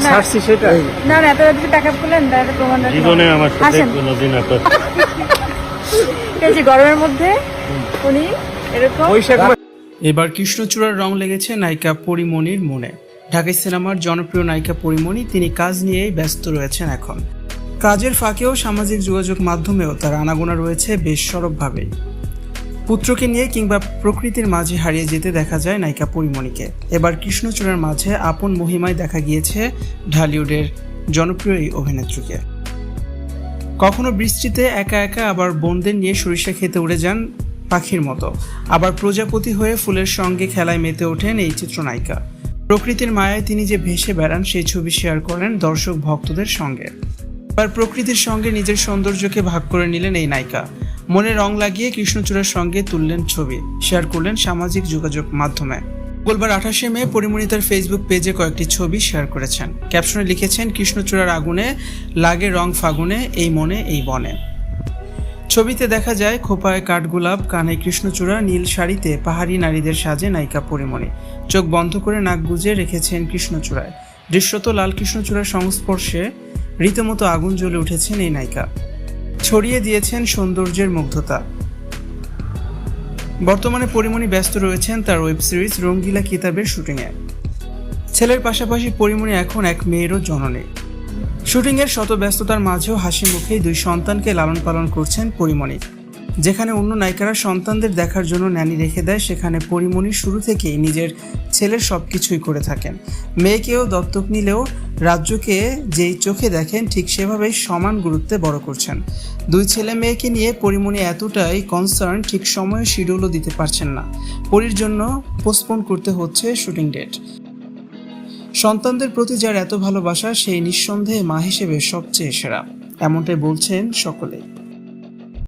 ছাড়ছি সেটা? না না এত রাত্রে করলেন তাহলে প্রমাণ জীবনে আমার সাথে আসেন। কোনোদিন এত এই যে গরমের মধ্যে উনি এরকম বৈশাখ এবার কৃষ্ণচূড়ার রং লেগেছে নায়িকা পরিমণির মনে। ঢাকাই সিনেমার জনপ্রিয় নায়িকা পরিমণি তিনি কাজ নিয়েই ব্যস্ত রয়েছেন এখন। কাজের ফাঁকেও সামাজিক যোগাযোগ মাধ্যমেও তার আনাগোনা রয়েছে বেশ সরবভাবেই পুত্রকে নিয়ে কিংবা প্রকৃতির মাঝে হারিয়ে যেতে দেখা যায় নায়িকা পরিমণিকে। এবার কৃষ্ণচূড়ার মাঝে আপন মহিমায় দেখা গিয়েছে ঢালিউডের জনপ্রিয় এই অভিনেত্রীকে। কখনো বৃষ্টিতে একা একা আবার বোনদের নিয়ে সরিষা খেতে উড়ে যান পাখির মতো। আবার প্রজাপতি হয়ে ফুলের সঙ্গে খেলায় মেতে ওঠেন এই চিত্রনায়িকা। প্রকৃতির মায়ায় তিনি যে ভেসে বেড়ান, সেই ছবি শেয়ার করেন দর্শক ভক্তদের সঙ্গে। এবার প্রকৃতির সঙ্গে নিজের সৌন্দর্যকে ভাগ করে নিলেন এই নায়িকা। মনে রং লাগিয়ে কৃষ্ণচূড়ার সঙ্গে তুললেন ছবি শেয়ার করলেন সামাজিক যোগাযোগ মাধ্যমে। মঙ্গলবার আঠাশে মে পরিমণি তার ফেসবুক পেজে কয়েকটি ছবি শেয়ার করেছেন। ক্যাপশনে লিখেছেন, কৃষ্ণচূড়ার আগুনে লাগে রং ফাগুনে, এই মনে, এই বনে। ছবিতে দেখা যায়, খোপায় কাঠগোলাপ কানে কৃষ্ণচূড়া, নীল শাড়িতে পাহাড়ি নারীদের সাজে নায়িকা পরিমণি। চোখ বন্ধ করে নাক গুজে রেখেছেন কৃষ্ণচূড়ায়। দৃশ্যত লাল কৃষ্ণচূড়ার সংস্পর্শে রীতিমতো আগুন জ্বলে উঠেছেন এই নায়িকা। ছড়িয়ে দিয়েছেন সৌন্দর্যের মুগ্ধতা। বর্তমানে পরিমণি ব্যস্ত রয়েছেন তার ওয়েব সিরিজ রঙ্গিলা কিতাবের শুটিংয়ে। ছেলের পাশাপাশি পরিমণি এখন এক মেয়েরও জননী। শুটিংয়ের শত ব্যস্ততার মাঝেও হাসি মুখেই দুই সন্তানকে লালন পালন করছেন পরিমণি। যেখানে অন্য নায়িকারা সন্তানদের দেখার জন্য ন্যানি রেখে দেয়, সেখানে পরিমণি শুরু থেকেই নিজের ছেলের সব কিছুই করে থাকেন। মেয়েকেও দত্তক নিলেও রাজ্যকে যেই চোখে দেখেন, ঠিক সেভাবেই সমান গুরুত্বে বড় করছেন। দুই ছেলে মেয়েকে নিয়ে পরিমণি এতটাই কনসার্ন ঠিক সময়ে শিডিউলও দিতে পারছেন না। পরির জন্য পোস্টপোন করতে হচ্ছে শুটিং ডেট সন্তানদের প্রতি যার এত ভালোবাসা, সেই নিঃসন্দেহে মা হিসেবে সবচেয়ে সেরা। এমনটাই বলছেন সকলেই।